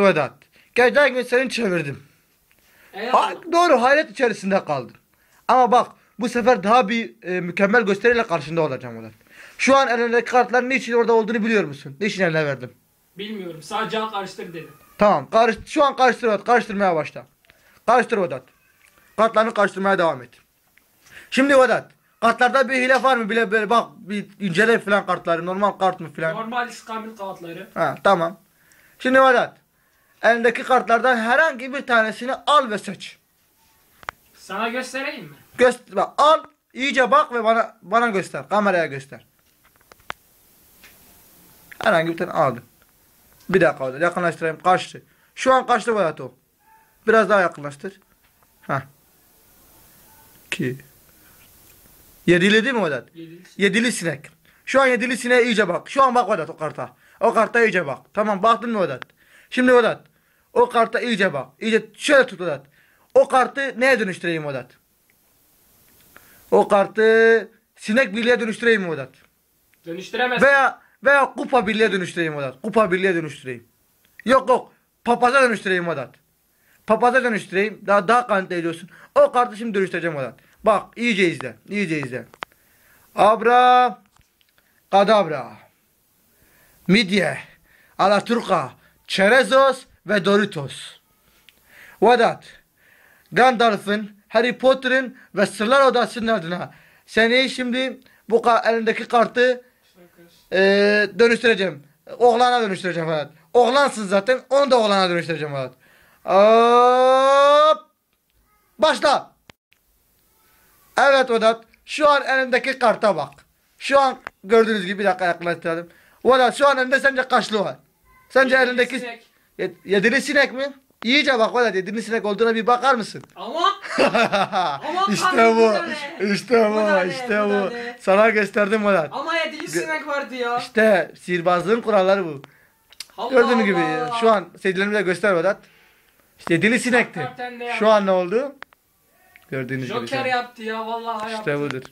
Vedat. Geçen gün seni çevirdim. Ha, Eyvallah. doğru hayret içerisinde kaldın. Ama bak bu sefer daha bir e, mükemmel gösteriyle karşında olacağım Vedat. Şu an elindeki kartların niçin orada olduğunu biliyor musun? Niçin eline verdim? Bilmiyorum. Sadece al karıştır dedim. Tamam. Karış, şu an karıştır Vedat. Karıştırmaya başla. Karıştır Vedat. Kartlarını karıştırmaya devam et. Şimdi Vedat. Kartlarda bir hile var mı? Bile böyle bak bir incele falan kartları. Normal kart mı falan. Normal iskambil kağıtları. Ha tamam. Şimdi Vedat. Elindeki kartlardan herhangi bir tanesini al ve seç. Sana göstereyim mi? Göster, bak, al, iyice bak ve bana bana göster. Kameraya göster. Herhangi bir tane aldın. Bir dakika orada yakınlaştırayım. Kaçtı. Şu an kaçtı Vedat o. Biraz daha yakınlaştır. Ha. İki. Yedili değil mi Vedat? Yedili. Yedili sinek. Şu an yedili sineğe iyice bak. Şu an bak Vedat o karta. O karta iyice bak. Tamam baktın mı Vedat? Şimdi Vedat. O karta iyice bak. İyice şöyle tut Vedat. O kartı neye dönüştüreyim Vedat? O kartı sinek birliğe dönüştüreyim Vedat? Dönüştüremezsin. Veya veya kupa birliğe dönüştüreyim Vedat. Kupa birliğe dönüştüreyim. Yok yok. Papaza dönüştüreyim Vedat. Papaza dönüştüreyim. Daha daha kanıtlı ediyorsun. O kartı şimdi dönüştüreceğim Vedat. Bak iyice izle. İyice izle. Abra Kadabra Midye Alaturka Çerezos ve Doritos Vedat Gandalf'ın Harry Potter'ın ve Sırlar Odası'nın adına seni şimdi bu elindeki kartı e, dönüştüreceğim. Oğlana dönüştüreceğim Vedat. Oğlansın zaten onu da oğlana dönüştüreceğim Vedat. Hop! Başla. Evet Vedat. Şu an elindeki karta bak. Şu an gördüğünüz gibi bir dakika yaklaştıralım. Vedat şu an elinde sence kaçlı var? Sence Yedili elindeki sinek. Ye- yedili sinek mi? İyice bak Vedat yedili sinek olduğuna bir bakar mısın? Ama işte kanka, bu. İşte Bu bu. işte Bu bu. Sana gösterdim Vedat. ama yedili sinek vardı ya. İşte sihirbazlığın kuralları bu. Allah Gördüğün gibi Allah. şu an seyircilerime de göster Vedat. İşte yedili sinekti. Şu an ne oldu? Gördüğünüz gibi. Joker şu an. yaptı ya vallahi yaptı. İşte budur.